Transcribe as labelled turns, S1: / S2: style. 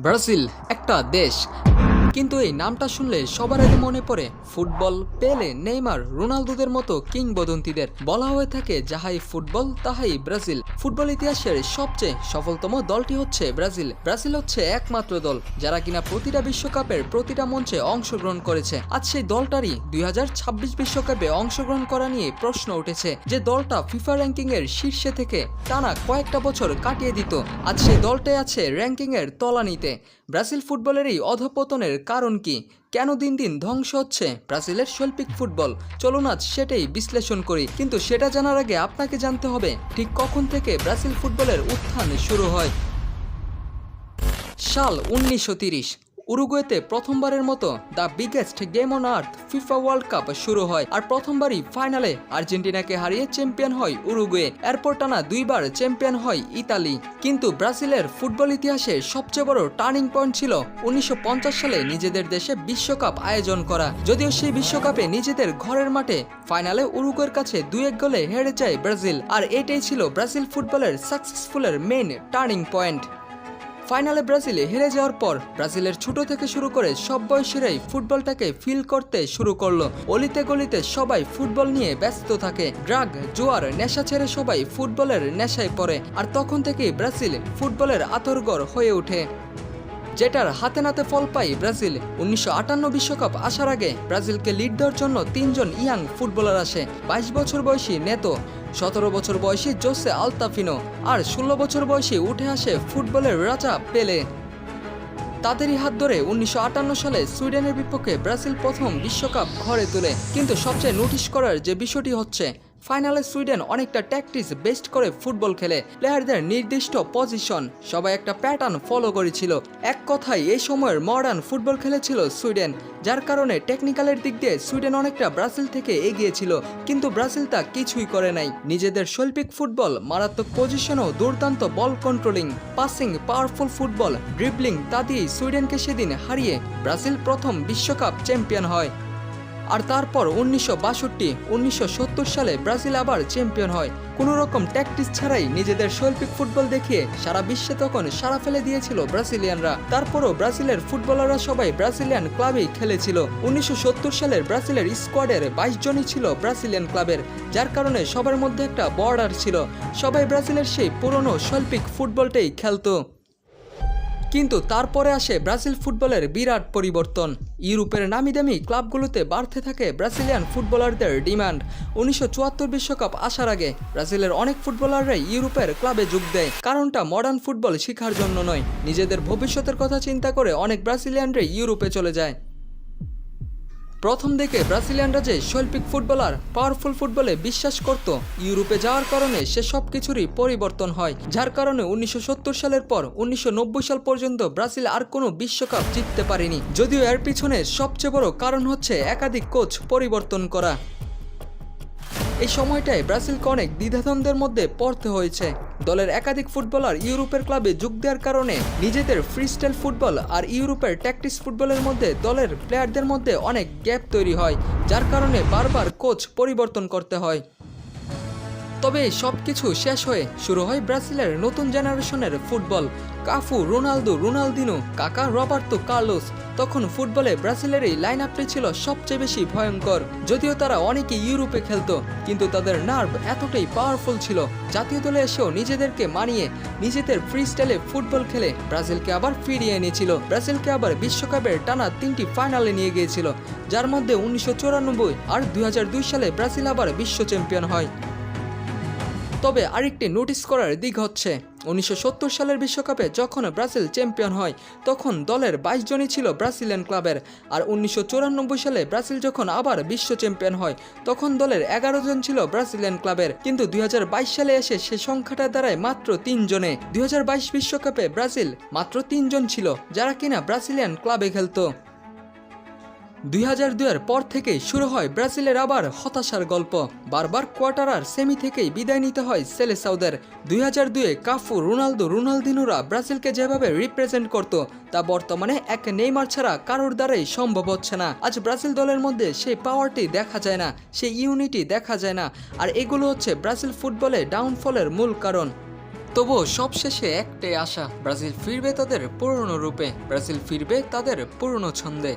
S1: Brazil একটা দেশ। কিন্তু এই নামটা শুনলে সবার আগে মনে পড়ে ফুটবল, পেলে, নেইমার, রোনালদোদের মতো কিংবদন্তিদের। বলা হয়ে থাকে যাহাই ফুটবল, তাহাই ব্রাজিল। ফুটবল ইতিহাসের সবচেয়ে সফলতম দলটি হচ্ছে ব্রাজিল। ব্রাজিল হচ্ছে একমাত্র দল যারা কিনা প্রতিটা বিশ্বকাপের প্রতিটা মঞ্চে অংশগ্রহণ করেছে। আজ সেই দলটারই দুই বিশ্বকাপে অংশগ্রহণ করা নিয়ে প্রশ্ন উঠেছে যে দলটা ফিফা র্যাঙ্কিং এর শীর্ষে থেকে টানা কয়েকটা বছর কাটিয়ে দিত। আজ সেই দলটাই আছে র্যাঙ্কিং এর তলানিতে। ব্রাজিল ফুটবলের এই অধপতনের কারণ কি? কেন দিন দিন ধ্বংস হচ্ছে? ব্রাজিলের শৈল্পিক ফুটবল। চলুন আজ সেটাই বিশ্লেষণ করি। কিন্তু সেটা জানার আগে আপনাকে জানতে হবে, ঠিক কখন থেকে ব্রাজিল ফুটবলের উত্থান শুরু হয়? সাল উনিশশো উরুগুয়েতে প্রথমবারের মতো the biggest game on earth FIFA world cup শুরু হয় আর প্রথমবারই ফাইনালে আর্জেন্টিনাকে হারিয়ে চ্যাম্পিয়ন হয় উরুগুয়ে। এরপর টানা দুইবার চ্যাম্পিয়ন হয় ইতালি। কিন্তু ব্রাজিলের ফুটবল ইতিহাসে সবচেয়ে বড় টার্নিং পয়েন্ট ছিল উনিশশো পঞ্চাশ সালে নিজেদের দেশে বিশ্বকাপ আয়োজন করা। যদিও সেই বিশ্বকাপে নিজেদের ঘরের মাঠে, ফাইনালে উরুগুয়ের কাছে দুই এক গোলে হেরে যায় ব্রাজিল। আর এটাই ছিল ব্রাজিল ফুটবলের সাকসেসফুলের মেইন টার্নিং পয়েন্ট ফাইনালে ব্রাজিলে হেরে যাওয়ার পর ব্রাজিলের ছোট থেকে শুরু করে সব বয়সেরাই ফুটবলটাকে ফিল করতে শুরু করল। অলিতে গলিতে সবাই ফুটবল নিয়ে ব্যস্ত থাকে। ড্রাগ, জোয়ার, নেশা ছেড়ে সবাই ফুটবলের নেশায় পড়ে। আর তখন থেকেই ব্রাজিল ফুটবলের আতর্গর হয়ে ওঠে। যেটার হাতে নাতে ফল পাই ব্রাজিল। উনিশশো আটান্ন বিশ্বকাপ আসার আগে ব্রাজিলকে লিড দেওয়ার জন্য তিনজন ইয়াং ফুটবলার আসে। বাইশ বছর বয়সী নেতো, সতেরো বছর বয়সী জোসে আলতাফিনো আর ষোলো বছর বয়সী উঠে আসে ফুটবলের রাজা পেলে। তাদেরই হাত ধরে উনিশশো আটান্ন সালে সুইডেনের বিপক্ষে ব্রাজিল প্রথম বিশ্বকাপ ঘরে তোলে। কিন্তু সবচেয়ে নোটিশ করার যে বিষয়টি হচ্ছে ফাইনালে সুইডেন অনেকটা ট্যাকটিস বেস্ট করে ফুটবল খেলে। প্লেয়ারদের নির্দিষ্ট পজিশন সবাই একটা প্যাটার্ন ফলো করেছিল। এক কথায়, এই সময়ের মডার্ন ফুটবল খেলেছিল সুইডেন, যার কারণে টেকনিক্যালের দিক দিয়ে সুইডেন অনেকটা ব্রাজিল থেকে এগিয়েছিল, কিন্তু ব্রাজিল তা কিছুই করে নাই। নিজেদের শৈল্পিক ফুটবল, মারাত্মক পজিশন ও দুর্দান্ত ball controlling passing powerful football dribbling তা দিয়েই সুইডেনকে সেদিন হারিয়ে ব্রাজিল প্রথম বিশ্বকাপ চ্যাম্পিয়ন হয়। আর তারপর উনিশশো বাষট্টি, উনিশশো সালে ব্রাজিল আবার চ্যাম্পিয়ন হয়। কোনো রকম ট্যাকটিস ছাড়াই নিজেদের শৈল্পিক ফুটবল দেখিয়ে সারা বিশ্বে তখন সারা ফেলে দিয়েছিল ব্রাজিলিয়ানরা। তারপরও ব্রাজিলের ফুটবলাররা সবাই ব্রাজিলিয়ান ক্লাবেই খেলেছিল। উনিশশো সত্তর সালের ব্রাজিলের স্কোয়াডের বাইশ জনই ছিল ব্রাজিলিয়ান ক্লাবের, যার কারণে সবার মধ্যে একটা বর্ডার ছিল। সবাই ব্রাজিলের সেই পুরনো শৈল্পিক ফুটবলটাই খেলতো। কিন্তু তারপরে আসে ব্রাজিল ফুটবলের বিরাট পরিবর্তন। ইউরোপের নামি দামি ক্লাবগুলোতে বাড়তে থাকে ব্রাজিলিয়ান ফুটবলারদের ডিমান্ড। উনিশশো বিশ্বকাপ আসার আগে ব্রাজিলের অনেক ফুটবলাররাই ইউরোপের ক্লাবে যোগ দেয়। কারণটা মডার্ন ফুটবল শিখার জন্য নয়। নিজেদের ভবিষ্যতের কথা চিন্তা করে অনেক ব্রাজিলিয়ানরাই ইউরোপে চলে যায়। প্রথম দিকে ব্রাজিলিয়ানরা যে শৈল্পিক ফুটবলার পাওয়ারফুল ফুটবলে বিশ্বাস করত। ইউরোপে যাওয়ার কারণে সে সব কিছুরই পরিবর্তন হয়, যার কারণে উনিশশো সত্তর সালের পর উনিশশো নব্বই সাল পর্যন্ত ব্রাজিল আর কোনো বিশ্বকাপ জিততে পারেনি। যদিও এর পিছনে সবচেয়ে বড় কারণ হচ্ছে একাধিক কোচ পরিবর্তন করা। এই সময়টায় ব্রাজিলকে অনেক দ্বিধাদ্বন্দ্বের মধ্যে পড়তে হয়েছে। দলের একাধিক ফুটবলার ইউরোপের ক্লাবে যোগ দেওয়ার কারণে নিজেদের ফ্রিস্টাইল ফুটবল আর ইউরোপের ট্যাকটিস ফুটবলের মধ্যে দলের প্লেয়ারদের মধ্যে অনেক গ্যাপ তৈরি হয়, যার কারণে বারবার কোচ পরিবর্তন করতে হয়। তবে সব কিছু শেষ হয়ে শুরু হয় ব্রাজিলের নতুন জেনারেশনের football. Cafu, Ronaldo, Ronaldinho, Kaka, Roberto Carlos. তখন ফুটবলে ব্রাজিলের এই লাইন আপটি ছিল সবচেয়ে বেশি ভয়ঙ্কর। যদিও তারা অনেকে ইউরোপে খেলতো, কিন্তু তাদের নার্ভ এতটাই পাওয়ারফুল ছিল। জাতীয় দলে এসেও নিজেদেরকে মানিয়ে নিজেদের ফ্রি স্টাইলে ফুটবল খেলে ব্রাজিলকে আবার ফিরিয়ে এনেছিল। ব্রাজিলকে আবার বিশ্বকাপের টানা তিনটি ফাইনালে নিয়ে গিয়েছিল, যার মধ্যে উনিশশো চুরানব্বই আর দুই হাজার দুই সালে ব্রাজিল আবার বিশ্ব চ্যাম্পিয়ন হয়। তবে আরেকটি নোটিস করার দিক হচ্ছে, উনিশশো সত্তর সালের বিশ্বকাপে যখন ব্রাজিল চ্যাম্পিয়ন হয়, তখন দলের বাইশ জনই ছিল ব্রাজিলিয়ান ক্লাবের। আর উনিশশো চুরানব্বই সালে ব্রাজিল যখন আবার বিশ্ব চ্যাম্পিয়ন হয়, তখন দলের এগারো জন ছিল ব্রাজিলিয়ান ক্লাবের। কিন্তু দুই হাজার বাইশ সালে এসে সে সংখ্যাটা দাঁড়ায় মাত্র তিনজনে দুই বিশ্বকাপে ব্রাজিল মাত্র তিনজন ছিল, যারা কিনা ব্রাজিলিয়ান ক্লাবে খেলতো। দুই হাজার দুইয়ের পর থেকেই শুরু হয় ব্রাজিলের আবার হতাশার গল্প। বারবার কোয়ার্টার আর সেমি থেকেই বিদায় নিতে হয় সেলেসাউদের। দুই হাজার দুয়ে কাফু, রোনালদো, রোনালদিনোরা ব্রাজিলকে যেভাবে রিপ্রেজেন্ট করত, তা বর্তমানে এক নেইমার ছাড়া কারোর দ্বারাই সম্ভব হচ্ছে না। আজ ব্রাজিল দলের মধ্যে সেই পাওয়ারটি দেখা যায় না, সেই ইউনিটি দেখা যায় না, আর এগুলো হচ্ছে ব্রাজিল ফুটবলে ডাউনফলের মূল কারণ। তবুও সবশেষে একটাই আশা, ব্রাজিল ফিরবে তাদের পুরনো রূপে, ব্রাজিল ফিরবে তাদের পুরনো ছন্দে।